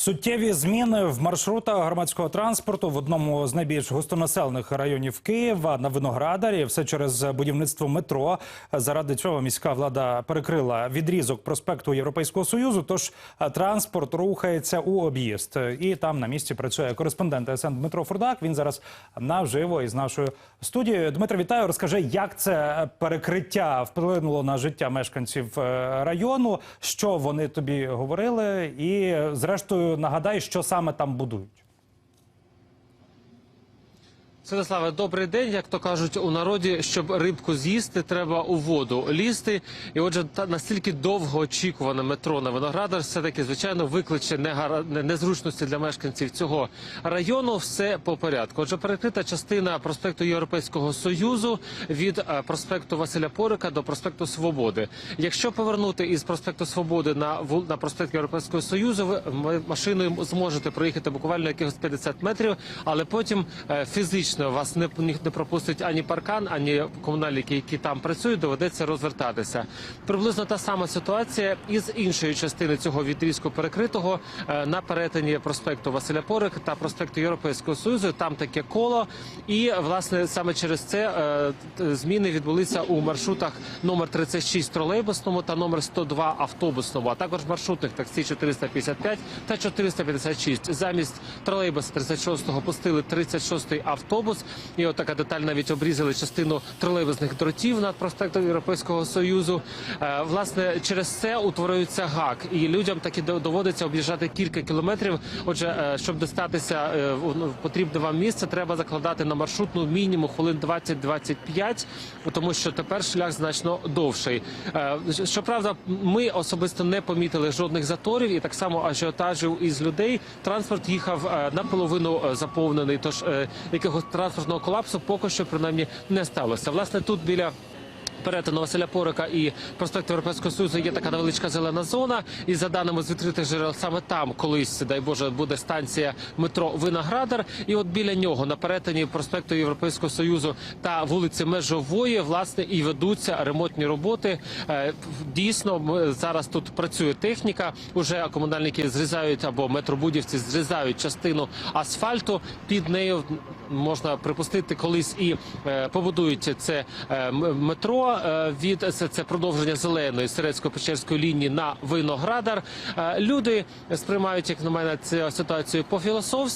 Суттєві зміни в маршрутах громадського транспорту в одному з найбільш густонаселених районів Києва на Виноградарі. Все через будівництво метро. Заради цього міська влада перекрила відрізок проспекту Європейського союзу. Тож транспорт рухається у об'їзд. І там на місці працює кореспондент СН Дмитро Фурдак. Він зараз наживо із нашою студією. Дмитро, вітаю. Розкажи, як це перекриття вплинуло на життя мешканців е, району. Що вони тобі говорили, і зрештою нагадай, що саме там будують. Святославе, добрий день. Як то кажуть у народі, щоб рибку з'їсти, треба у воду лізти. І отже, та настільки довго очікуване метро на Виноградар все таки звичайно викличе негара- незручності для мешканців цього району. Все по порядку. Отже, перекрита частина проспекту Європейського союзу від е, проспекту Василя Порика до проспекту Свободи. Якщо повернути із проспекту Свободи на вул- проспект Європейського союзу, ви машиною зможете проїхати буквально якихось 50 метрів, але потім е, фізично вас не, не пропустить ані паркан, ані комунальники, які там працюють, доведеться розвертатися. Приблизно та сама ситуація із іншої частини цього відрізку перекритого е, на перетині проспекту Василя Порик та проспекту Європейського союзу. Там таке коло, і власне саме через це е, зміни відбулися у маршрутах номер 36 тролейбусному та номер 102 автобусному, а також маршрутних таксі 455 та 456. Замість тролейбуса 36-го пустили 36-й автобус. І от така деталь навіть обрізали частину тролейбусних дротів над проспектом Європейського союзу. Е, Власне, через це утворюється гак, і людям таки доводиться об'їжджати кілька кілометрів. Отже, е, щоб дістатися е, в ну, потрібне вам місце, треба закладати на маршрутну мінімум хвилин 20-25, тому що тепер шлях значно довший. Щоправда, ми особисто не помітили жодних заторів і так само ажіотажів із людей. Транспорт їхав наполовину заповнений, тож якогось транспортного колапсу поки що принаймні не сталося. Власне, тут біля. Перетину Василя Порика і проспекту Європейського Союзу є така невеличка зелена зона. І за даними з відкритих джерел, саме там колись, дай Боже, буде станція метро Виноградар. І от біля нього на перетині проспекту Європейського Союзу та вулиці Межової, власне, і ведуться ремонтні роботи. Е, Дійсно, зараз тут працює техніка. Уже комунальники зрізають або метробудівці зрізають частину асфальту. Під нею можна припустити, колись і е, побудують це е, метро е, від це, продовження зеленої Сирецько-Печерської лінії на Виноградар. Е, люди сприймають, як на мене, цю ситуацію по-філософськи.